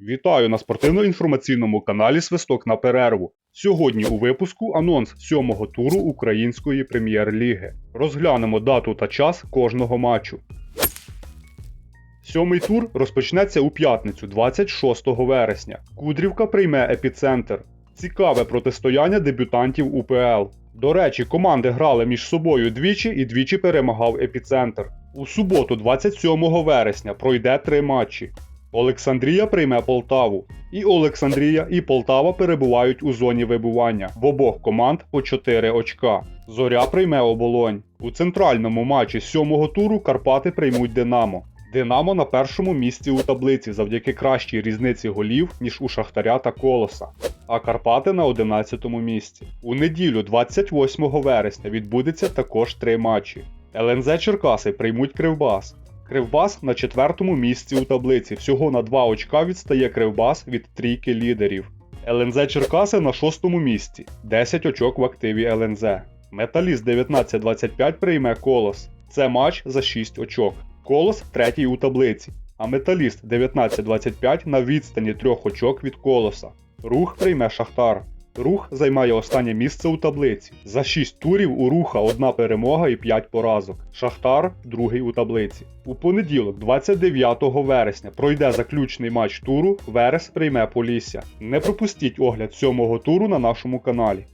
Вітаю на спортивно-інформаційному каналі Свисток на перерву. Сьогодні у випуску анонс сьомого туру Української прем'єр-ліги. Розглянемо дату та час кожного матчу. Сьомий тур розпочнеться у п'ятницю, 26 вересня. Кудрівка прийме епіцентр. Цікаве протистояння дебютантів УПЛ. До речі, команди грали між собою двічі і двічі перемагав епіцентр. У суботу, 27 вересня, пройде три матчі. Олександрія прийме Полтаву. І Олександрія, і Полтава перебувають у зоні вибування. В обох команд по 4 очка. Зоря прийме оболонь. У центральному матчі сьомого туру Карпати приймуть Динамо. Динамо на першому місці у таблиці завдяки кращій різниці голів, ніж у Шахтаря та Колоса. А Карпати на 11-му місці. У неділю, 28 вересня, відбудеться також три матчі. ЛНЗ Черкаси приймуть Кривбас. Кривбас на четвертому місці у таблиці. Всього на 2 очка відстає Кривбас від трійки лідерів. ЛНЗ Черкаси на шостому місці, 10 очок в активі ЛНЗ. Металіст 19-25 прийме Колос. Це матч за 6 очок. Колос третій у таблиці, а Металіст 19-25 на відстані 3 очок від Колоса. Рух прийме Шахтар. Рух займає останнє місце у таблиці. За 6 турів у Руха одна перемога і 5 поразок. Шахтар другий у таблиці. У понеділок, 29 вересня, пройде заключний матч туру. Верес прийме Полісся. Не пропустіть огляд сьомого туру на нашому каналі.